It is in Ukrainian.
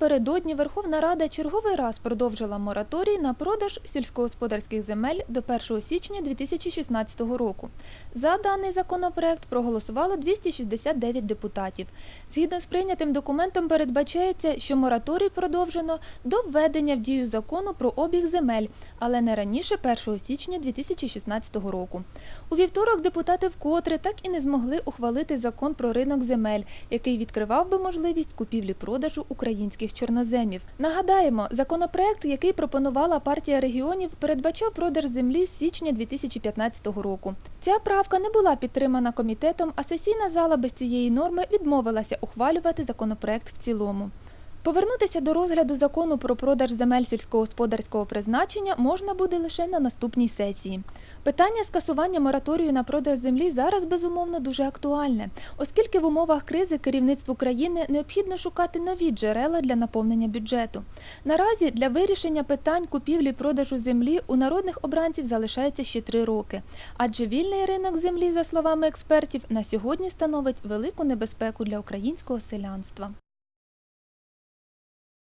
Напередодні Верховна Рада черговий раз продовжила мораторій на продаж сільськогосподарських земель до 1 січня 2016 року. За даний законопроект проголосувало 269 депутатів. Згідно з прийнятим документом передбачається, що мораторій продовжено до введення в дію закону про обіг земель, але не раніше 1 січня 2016 року. У вівторок депутати вкотре так і не змогли ухвалити закон про ринок земель, який відкривав би можливість купівлі-продажу українських чорноземів. Нагадаємо, законопроект, який пропонувала партія регіонів, передбачав продаж землі з січня 2015 року. Ця правка не була підтримана комітетом, а сесійна зала без цієї норми відмовилася ухвалювати законопроект в цілому. Повернутися до розгляду закону про продаж земель сільськогосподарського призначення можна буде лише на наступній сесії. Питання скасування мораторію на продаж землі зараз безумовно дуже актуальне, оскільки в умовах кризи керівництву країни необхідно шукати нові джерела для наповнення бюджету. Наразі для вирішення питань купівлі-продажу землі у народних обранців залишається ще три роки, адже вільний ринок землі, за словами експертів, на сьогодні становить велику небезпеку для українського селянства.